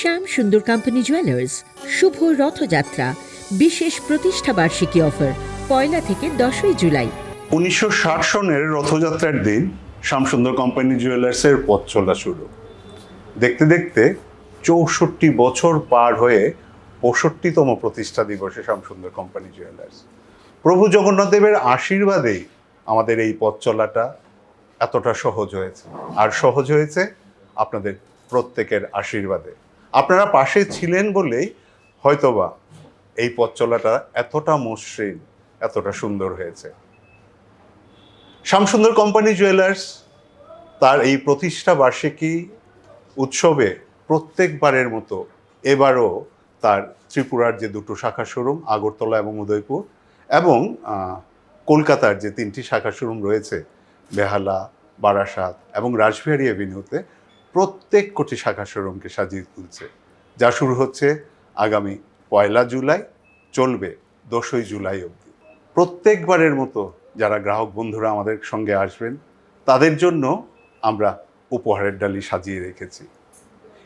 শ্যাম সুন্দর company jewellers শুভ রথযাত্রা, বিশেষ প্রতিষ্ঠা বার্ষিকী অফার পয়লা থেকে দশই জুলাই। উনিশশো ষাট সনের রথযাত্রার দিন শ্যামসুন্দর কোম্পানি জুয়েলার্সের পথ চলা শুরু। দেখতে দেখতে চৌষট্টি বছর পার হয়ে পঁয়ষট্টিতম প্রতিষ্ঠা দিবসে শ্যামসুন্দর কোম্পানি জুয়েলার্স প্রভু জগন্নাথ দেবের আশীর্বাদেই আমাদের এই পথ চলাটা এতটা সহজ হয়েছে। আর সহজ হয়েছে আপনাদের প্রত্যেকের আশীর্বাদে। আপনারা পাশে ছিলেন বলেই হয়তোবা এই পথ চলাটা এতটা মসৃণ, এতটা সুন্দর হয়েছে। শ্যামসুন্দর কোম্পানি জুয়েলার্স তার এই প্রতিষ্ঠা বার্ষিকী উৎসবে প্রত্যেকবারের মতো এবারও তার ত্রিপুরার যে দুটো শাখা শোরুম, আগরতলা এবং উদয়পুর এবং কলকাতার যে তিনটি শাখা শোরুম রয়েছে, বেহালা, বারাসাত এবং রাজবিহারী এভিনিউতে প্রত্যেক কোটি শাখা শোরুমকে সাজিয়ে তুলছে, যা শুরু হচ্ছে আগামী পয়লা জুলাই, চলবে দশই জুলাই অবধি। প্রত্যেকবারের মতো যারা গ্রাহক বন্ধুরা আমাদের সঙ্গে আসবেন, তাদের জন্য আমরা উপহারের ডালি সাজিয়ে রেখেছি।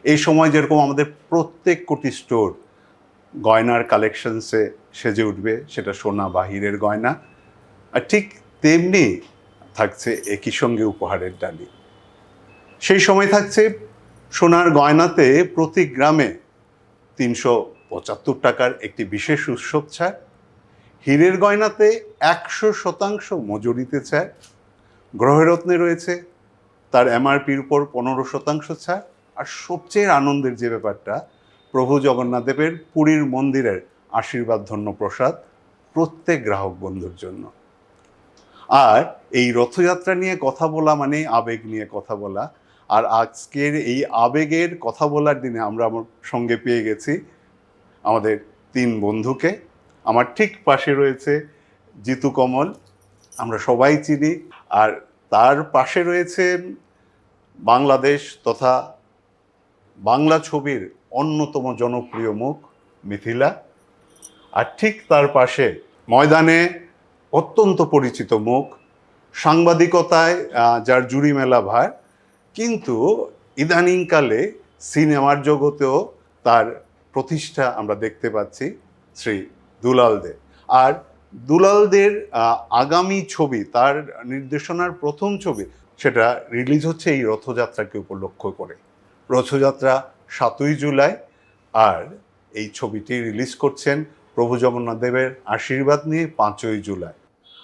এই সময় যেরকম আমাদের প্রত্যেক কোটি স্টোর গয়নার কালেকশনসে সেজে উঠবে, সেটা সোনা বাহিরের গয়না, আর ঠিক তেমনি থাকছে একই সঙ্গে উপহারের ডালি। সেই সময় থাকছে সোনার গয়নাতে প্রতি গ্রামে তিনশো পঁচাত্তর টাকার একটি বিশেষ উৎসব ছাড় হীরের গয়নাতে একশো শতাংশ মজুরিতে ছাড় গ্রহরত্নে রয়েছে, তার এমআরপির উপর পনেরো শতাংশ ছাড় আর সবচেয়ে আনন্দের যে ব্যাপারটা, প্রভু জগন্নাথ দেবের পুরীর মন্দিরের আশীর্বাদ ধন্য প্রসাদ প্রত্যেক গ্রাহক বন্ধুর জন্য। আর এই রথযাত্রা নিয়ে কথা বলা মানে আবেগ নিয়ে কথা বলা আর আজকের এই আবেগের কথা বলার দিনে আমরা আমার সঙ্গে পেয়ে গেছি আমাদের তিন বন্ধুকে। আমার ঠিক পাশে রয়েছে জিতু কমল, আমরা সবাই চিনি, আর তার পাশে রয়েছে বাংলাদেশ তথা বাংলা ছবির অন্যতম জনপ্রিয় মুখ মিথিলা। আর ঠিক তার পাশে ময়দানে অত্যন্ত পরিচিত মুখ, সাংবাদিকতায় যার জুড়ি মেলা ভার কিন্তু ইদানিংকালে সিনেমার জগতেও তার প্রতিষ্ঠা আমরা দেখতে পাচ্ছি শ্রী দুলাল দে আর দুলালদের আগামী ছবি, তার নির্দেশনার প্রথম ছবি, সেটা রিলিজ হচ্ছে এই রথযাত্রাকে উপলক্ষ করে। রথযাত্রা সাতই জুলাই, আর এই ছবিটি রিলিজ করছেন প্রভু জগন্নাথ দেবের আশীর্বাদ নিয়ে পাঁচই জুলাই।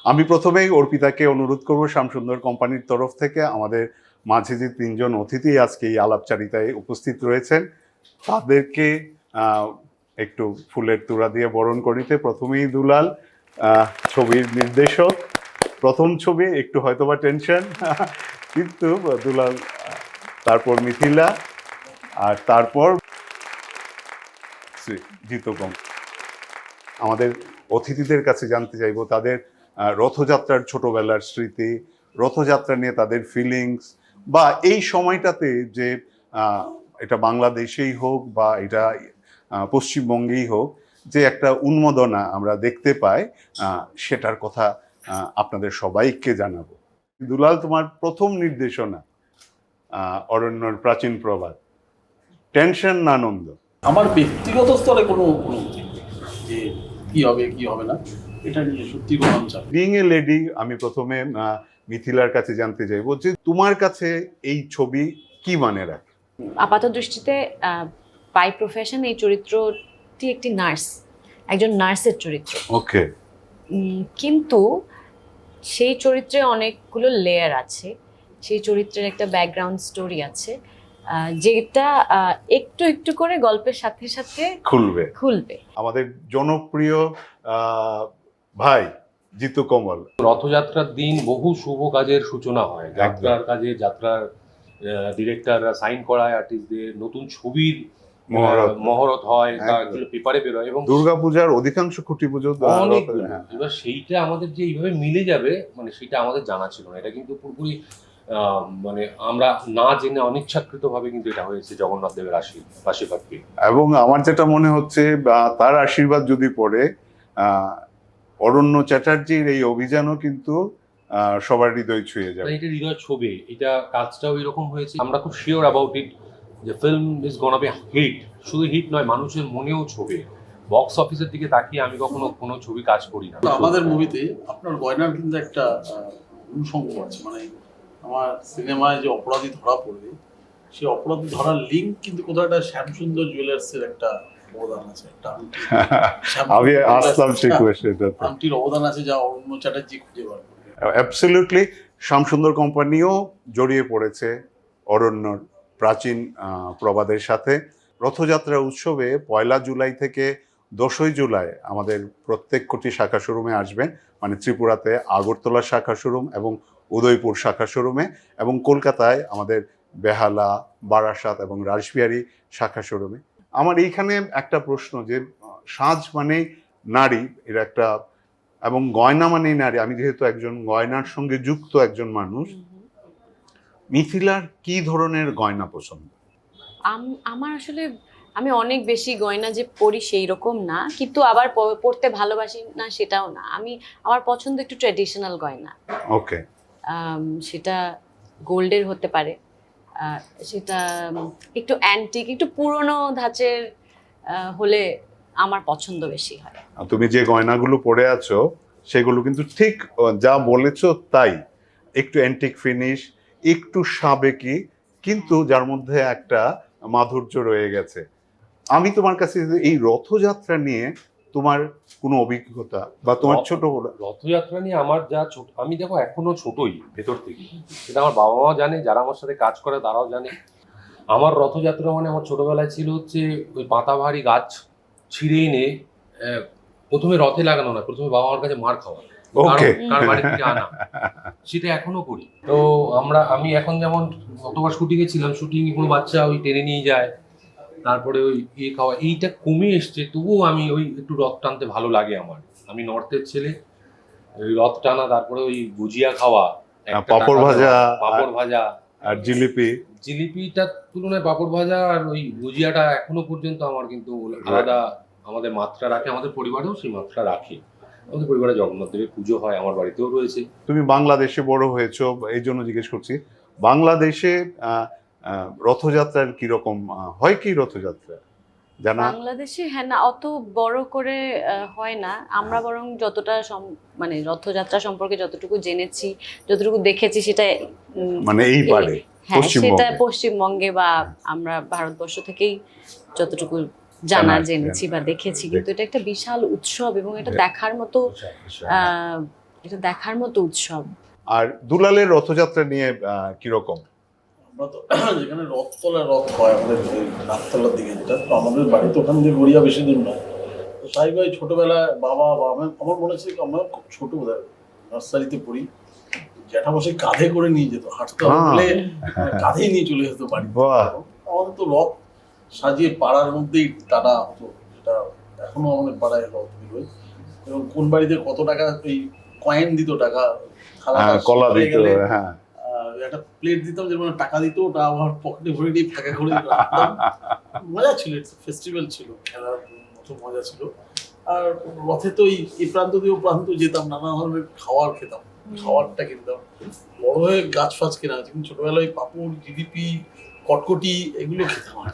আমি প্রথমেই অর্পিতাকে অনুরোধ করব শ্যামসুন্দর কোম্পানির তরফ থেকে আমাদের মাঝে যে তিনজন অতিথি আজকে এই আলাপচারিতায় উপস্থিত রয়েছেন। তাদেরকে একটু ফুলের তুড়া দিয়ে বরণ করিতে প্রথমেই দুলাল ছবির নির্দেশক। প্রথম ছবি, একটু হয়তোবা টেনশন, কিন্তু দুলাল, তারপর মিথিলা, আর তারপর জিতকম আমাদের অতিথিদের কাছে জানতে চাইব, তাদের রথযাত্রার ছোটবেলার স্মৃতি, রথযাত্রা নিয়ে তাদের ফিলিংস বা এই সময়টাতে যে এটা বাংলাদেশেই হোক বা এটা পশ্চিমবঙ্গেই হোক, যে একটা উন্মোদনা আমরা দেখতে পাই সেটার কথা আপনাদের সবাইকে জানাব। দুলাল, তোমার প্রথম নির্দেশনা অরণ্যর প্রাচীন প্রবাদ। টেনশন না আনন্দ আমার ব্যক্তিগত স্তরে কোনো অনুভূতি যে কি হবে কি হবে না। এটা নিয়ে সত্যি কোনো আমি বিং এ লেডি আমি প্রথমে মিথিলার কাছে জানতে চাইব যে তোমার কাছে এই ছবি কি মানে রাখে? আপাত দৃষ্টিতে বাই প্রফেশন এই চরিত্রটি একটি নার্স একজন নার্সের চরিত্র। ওকে উম, কিন্তু সেই চরিত্রে অনেকগুলো লেয়ার আছে সেই চরিত্রের একটা ব্যাকগ্রাউন্ড স্টোরি আছে যেটা একটু একটু করে গল্পের সাথে সাথে খুলবে। খুলবে। আমাদের জনপ্রিয় আহ, ভাই জিতু কমল রথযাত্রার দিন বহু শুভ কাজের সূচনা হয় যাত্রার কাজে যাত্রার ডিরেক্টররা সাইন করায় আর্টিস্টদের নতুন ছবির মহরত। হয় পেপারে বেরোয় এবং দুর্গাপূজার অধিকাংশ খুঁটি পুজো। হ্যাঁ। এবার সেইটা আমাদের যে এইভাবে মিলে যাবে মানে সেটা আমাদের জানা ছিল না এটা কিন্তু পুরোপুরি মানে আমরা না জেনে অনিচ্ছাকৃত ভাবে কিন্তু এটা হয়েছে জগন্নাথ দেবের আশীর্বাদ এবং আমার যেটা মনে হচ্ছে তার আশীর্বাদ যদি পড়ে আহ, অরণ্য চ্যাটার্জির এই অভিযানও কিন্তু সবার হৃদয় ছুঁয়ে যাবে। মানে এটা হৃদয় ছবি এটা কাজটাও এরকম হয়েছে। আমরা খুব শিওর অ্যাবাউট ইট যে film is gonna be hit শুধু হিট নয় মানুষের মনেও ছবি। বক্স অফিসের দিকে তাকিয়ে আমি কখনো কোনো ছবি কাজ করি না। আমাদের মুভিতে আপনার গয়নার কিন্তু একটা অনুষঙ্গ আছে। মানে আমার সিনেমায় যে অপরাধী ধরা পড়বে সেই অপরাধী ধরার লিঙ্ক কিন্তু কোথাও একটা শ্যামসুন্দর জুয়েলার্সের একটা অবদান আছে একটা। আংটি। শ্যামসুন্দর আমি আসলাম ঠিক একটা সেটাতে অবদান আছে যা অরুণ চ্যাটার্জি খুঁজে বার অ্যাবসলিউটলি শ্যামসুন্দর কোম্পানিও জড়িয়ে পড়েছে অরণ্যর প্রাচীন প্রবাদের সাথে। রথযাত্রা উৎসবে পয়লা জুলাই থেকে দশই জুলাই আমাদের প্রত্যেক কোটি শাখা শোরুমে আসবেন মানে ত্রিপুরাতে আগরতলা শাখা শোরুম এবং উদয়পুর শাখা শোরুমে এবং কলকাতায় আমাদের বেহালা বারাসাত এবং রাসবিহারী শাখা শোরুমে। আমার এইখানে একটা প্রশ্ন যে সাজ মানে নারী এর একটা এবং গয়না মানেই নারী। আমি যেহেতু একজন গয়নার সঙ্গে যুক্ত একজন মানুষ মিথিলার কি ধরনের গয়না পছন্দ? আমার আসলে আমি অনেক বেশি গয়না যে পরি সেই রকম না কিন্তু আবার প- পরতে ভালোবাসি না সেটাও না। আমি আমার পছন্দ একটু ট্র্যাডিশনাল গয়না। ওকে সেটা গোল্ডের হতে পারে। সেটা একটু অ্যান্টিক একটু পুরনো ধাঁচের হলে আমার পছন্দ বেশি হয়। তুমি যে গয়নাগুলো পরে আছো, সেগুলো কিন্তু ঠিক যা বলেছ তাই। একটু অ্যান্টিক ফিনিশ একটু সাবেকি, কিন্তু যার মধ্যে একটা মাধুর্য রয়ে গেছে। আমি তোমার কাছে এই রথযাত্রা নিয়ে তোমার কোনো অভিজ্ঞতা বা তোমার ছোট রথযাত্রা নিয়ে আমার যা ছোট আমি দেখো এখনও ছোটই ভেতর থেকে। সেটা আমার বাবা মা জানে যারা আমার সাথে কাজ করে তারাও জানে। আমার রথযাত্রা মানে আমার ছোটবেলায় ছিল হচ্ছে ওই পাতাবাহারি গাছ ছিঁড়ে এনে প্রথমে রথে লাগানো না প্রথমে বাবা মার কাছে মার খাওয়া। কার বাড়ি থেকে আনা। সেটা এখনও করি। তো আমরা আমি এখন যেমন গতবার শুটিং এ ছিলাম শুটিং কোনো বাচ্চা ওই টেনে নিয়ে যায়। তারপরে ওই ইয়ে খাওয়া এইটা কমে এসছে তবুও আমি ওই একটু রথ টানতে ভালো লাগে আমার। আমি নর্থের ছেলে ওই রথ টানা তারপরে ওই গুজিয়া খাওয়া পাঁপড় ভাজা, পাঁপড় ভাজা। আর জিলিপি। জিলিপিটার তুলনায় পাঁপড় ভাজা আর ওই গুজিয়াটা এখনও পর্যন্ত আমার কিন্তু আলাদা আমাদের মাত্রা রাখে আমাদের পরিবারেও সেই মাত্রা রাখে। আমাদের পরিবারে জগন্নাথ দেবের পুজো হয় আমার বাড়িতেও রয়েছে। তুমি বাংলাদেশে বড় হয়েছো এই জন্য জিজ্ঞেস করছি। বাংলাদেশে রথযাত্রার কীরকম হয় কি রথযাত্রা? জানা বাংলাদেশে হ্যাঁ না অত বড় করে হয় না। আমরা বরং যতটা সম- মানে রথযাত্রা সম্পর্কে যতটুকু জেনেছি যতটুকু দেখেছি সেটা মানে এই পারে হ্যাঁ সেটা পশ্চিমবঙ্গে। বা আমরা ভারতবর্ষ থেকেই যতটুকু জানা জানা, জেনেছি বা দেখেছি কিন্তু এটা একটা বিশাল উৎসব এবং এটা হ্যাঁ। দেখার মতো আহ, এটা দেখার মতো উৎসব। আর দুলালের রথযাত্রা নিয়ে কীরকম? আমরা তো যেখানে রথতলায় রথ হয় আমাদের নাকতলার দিকে যেটা তো আমাদের বাড়ি তো ওখান থেকে গড়িয়া বেশি দূর নয়। তো স্বাভাবিকভাবে ছোটবেলায় বাবা বা আমার আমার মনে হচ্ছে আমরা খুব ছোট বোধ নার্সারিতে পড়ি। জ্যাঠামশাই কাঁধে করে নিয়ে যেত হাঁটতে হবে হ্যাঁ। কাঁধেই নিয়ে চলে যেত বাড়ি। আমাদের তো রথ সাজিয়ে পাড়ার মধ্যেই টানা হতো যেটা এখনও আমাদের পাড়ায় রথ বেরোয় এবং কোন বাড়িতে কত টাকা ওই কয়েন দিত টাকা হ্যাঁ, কলা দিত হ্যাঁ। একটা প্লেট দিতাম যেমন টাকা দিত ওটা আমার পকেটে ভরে নিয়ে ফাঁকা করে। মজা ছিল ফেস্টিভ্যাল ছিল খেলার মতো মজা ছিল। আর রথে তো এই প্রান্ত দিয়ে ও প্রান্ত যেতাম নানা ধরনের খাবার খেতাম খাবারটা কিনতাম। বড় হয়ে গাছ ফাছ কেনা আছে কিন্তু ছোটবেলায় পাপড় জিডিপি কটকটি এগুলো খেতাম আর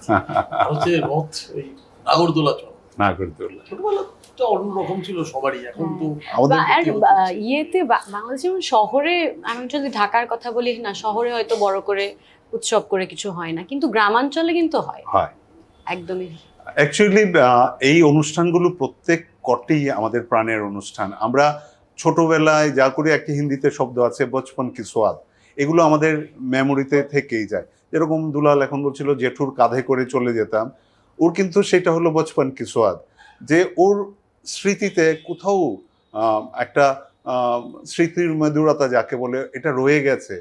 আর হচ্ছে রথ ওই নাগরদোলা চল না করতে পারলে। ছোটবেলাটা অন্যরকম ছিল সবারই এখন তো আমাদের আর হতে বা- হচ্ছে। ইয়েতে বাংলাদেশে শহরে আমি যদি ঢাকার কথা বলি না শহরে হয়তো বড় করে উৎসব করে কিছু হয় না কিন্তু গ্রামাঞ্চলে কিন্তু হয়। হয়। একদমই। অ্যাকচুয়ালি এই অনুষ্ঠানগুলো প্রত্যেক কটি আমাদের প্রাণের অনুষ্ঠান। আমরা ছোটবেলায় যা করি একটি হিন্দিতে শব্দ আছে বচপন কি সোয়াদ? এগুলো আমাদের মেমোরিতে থেকেই যায়। যেরকম দুলাল এখন বলছিল জেঠুর কাঁধে করে চলে যেতাম। ওর কিন্তু সেটা হলো বচপন কি সোয়াদ, যে ওর স্মৃতিতে কোথাও একটা স্মৃতির মধুরতা যাকে বলে, এটা রয়ে গেছে।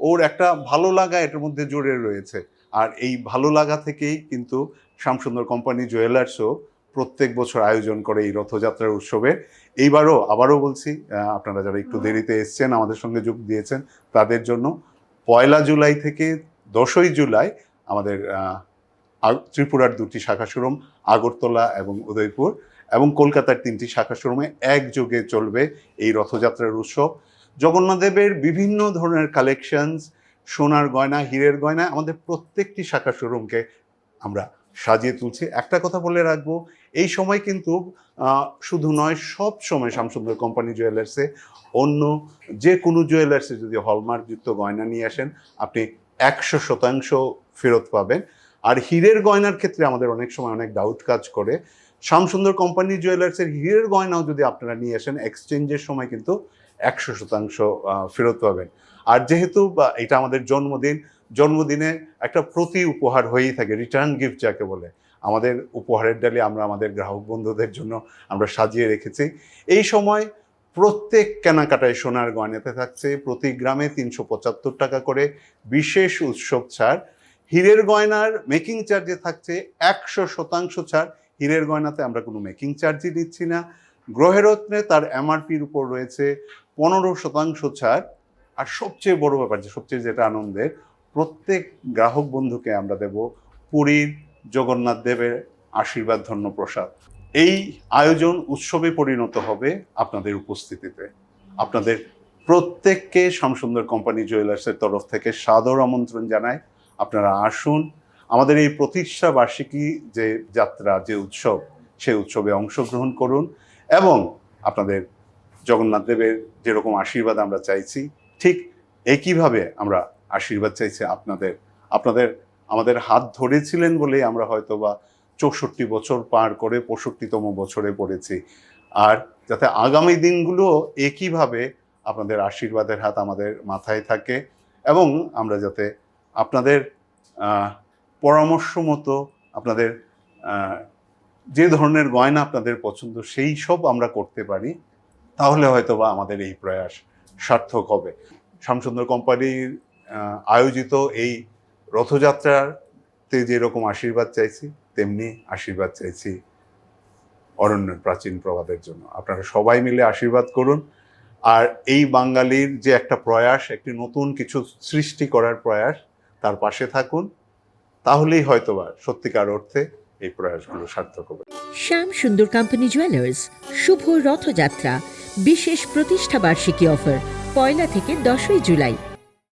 ওর একটা ভালো লাগা এটার মধ্যে জুড়ে রয়েছে। আর এই ভালো লাগা থেকেই কিন্তু শ্যামসুন্দর কোম্পানি জুয়েলার্সও প্রত্যেক বছর আয়োজন করে এই রথযাত্রার উৎসবে। এইবারও আবারও বলছি আপনারা যারা একটু দেরিতে এসছেন, আমাদের সঙ্গে যোগ দিয়েছেন, তাদের জন্য পয়লা জুলাই থেকে দশই জুলাই আমাদের ত্রিপুরার দুটি শাখা শোরুম, আগরতলা এবং উদয়পুর, এবং কলকাতার তিনটি শাখা শোরুমে একযোগে চলবে এই রথযাত্রার উৎসব। জগন্নাথদেবের বিভিন্ন ধরনের কালেকশনস সোনার গয়না, হীরের গয়না, আমাদের প্রত্যেকটি শাখা শোরুমকে আমরা সাজিয়ে তুলছি। একটা কথা বলে রাখব, এই সময় কিন্তু শুধু নয়, সব সময় শামসুন্দর কোম্পানি জুয়েলার্সে অন্য যে কোনো জুয়েলার্সে যদি হলমার্কযুক্ত গয়না নিয়ে আসেন, আপনি একশো শতাংশ ফেরত পাবেন। আর হীরের গয়নার ক্ষেত্রে আমাদের অনেক সময় অনেক ডাউট কাজ করে। শামসুন্দর কোম্পানি জুয়েলার্সের হীরের গয়নাও যদি আপনারা নিয়ে আসেন এক্সচেঞ্জের সময় কিন্তু একশো শতাংশ ফেরত পাবেন। আর যেহেতু এটা আমাদের জন্মদিন, জন্মদিনে একটা প্রতি উপহার হয়েই থাকে রিটার্ন গিফট যাকে বলে। আমাদের উপহারের ডালে আমরা আমাদের গ্রাহক বন্ধুদের জন্য আমরা সাজিয়ে রেখেছি। এই সময় প্রত্যেক কেনাকাটায় সোনার গয়নাতে থাকছে, প্রতি গ্রামে তিনশো পঁচাত্তর টাকা করে বিশেষ উৎসব ছাড়। হীরের গয়নার মেকিং চার্জে থাকছে একশো শতাংশ ছাড়। হীরের গয়নাতে আমরা কোনো মেকিং চার্জই নিচ্ছি না। গ্রহেরত্নে তার এমআরপির উপর রয়েছে পনেরো শতাংশ ছাড়। আর সবচেয়ে বড় ব্যাপার যে, সবচেয়ে যেটা আনন্দের, প্রত্যেক গ্রাহক বন্ধুকে আমরা দেব পুরীর জগন্নাথ দেবের আশীর্বাদ ধন্য প্রসাদ। এই আয়োজন উৎসবে পরিণত হবে আপনাদের উপস্থিতিতে। আপনাদের প্রত্যেককে শ্যামসুন্দর কোম্পানি জুয়েলার্সের তরফ থেকে সাদর আমন্ত্রণ জানাই। আপনারা আসুন। আমাদের এই প্রতিষ্ঠা বার্ষিকী যে যাত্রা, যে উৎসব, সেই উৎসবে অংশগ্রহণ করুন এবং আপনাদের জগন্নাথ দেবের যেরকম আশীর্বাদ আমরা চাইছি, ঠিক একইভাবে আমরা আশীর্বাদ চাইছি আপনাদের। আপনাদের, আমাদের হাত ধরেছিলেন বলেই আমরা হয়তো বা চৌষট্টি বছর পার করে পঁয়ষট্টিতম বছরে পড়েছি। আর যাতে আগামী দিনগুলো একইভাবে আপনাদের আশীর্বাদের হাত আমাদের মাথায় থাকে এবং আমরা যাতে আপনাদের পরামর্শ মতো আপনাদের যে ধরনের গয়না আপনাদের পছন্দ সেই সব আমরা করতে পারি, তাহলে হয়তো বা আমাদের এই প্রয়াস সার্থক হবে। শ্যামসুন্দর কোম্পানির আয়োজিত এই রথযাত্রাতে যেরকম আশীর্বাদ চাইছি, তেমনি আশীর্বাদ চাইছি অরণ্যের প্রাচীন প্রবাদের জন্য। আপনারা সবাই মিলে আশীর্বাদ করুন। আর এই বাঙালির যে একটা প্রয়াস, একটি নতুন কিছু সৃষ্টি করার প্রয়াস তার পাশে থাকুন, তাহলেই হয়তোবা সত্যিকার অর্থে এই প্রয়াসগুলো সার্থক হবে। শ্যাম সুন্দর কোম্পানি জুয়েলার্স, শুভ রথযাত্রা, বিশেষ প্রতিষ্ঠাবার্ষিকী অফার, পয়লা থেকে দশই জুলাই।